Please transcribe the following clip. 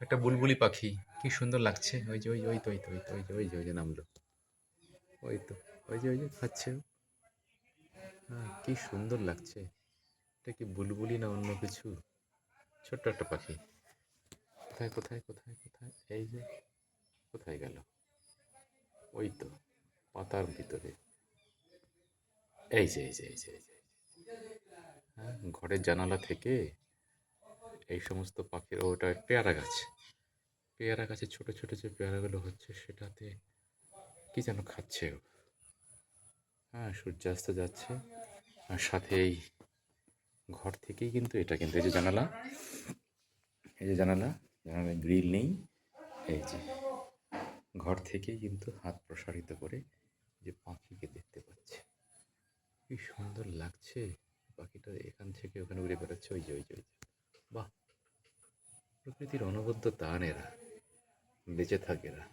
একটা বুলবুলি পাখি। কি সুন্দর লাগছে। ওই যে, ওই ওই তো ওই তো ওই তো, ওই যে ওই যে ওই যে নামলো। ওই তো, ওই যে ওই যে, খাচ্ছে। হ্যাঁ কি সুন্দর লাগছে। এটা কি বুলবুলি না অন্য কিছু? ছোট্ট একটা পাখি। কোথায় কোথায় কোথায় কোথায়? এই যে, কোথায় গেল? ওই তো, পাতার ভিতরে। এই যে এই যে এই যে এই যে। হ্যাঁ ঘরের জানালা থেকে এই সমস্ত পাখির ওটা পেয়ারা গাছ। পেয়ারা গাছে ছোট ছোট যে পেয়ারাগুলো হচ্ছে সেটাতে কি যেন খাচ্ছে হ্যাঁ সূর্যাস্ত যাচ্ছে। আর সাথে এই ঘর থেকেই কিন্তু এটা কিন্তু, এই যে জানালা, এই যে জানালা জানালা গ্রিল নেই। এই যে ঘর থেকেই কিন্তু হাত প্রসারিত করে যে পাখিকে দেখতে পাচ্ছে। কি সুন্দর লাগছে। পাখিটা এখান থেকে ওখানে উড়ে বেড়াচ্ছে, ওই যে ওই যে ওই যে। বাহ প্রকৃতির অনবদ্য দান এরা বেঁচে থাকে এরা।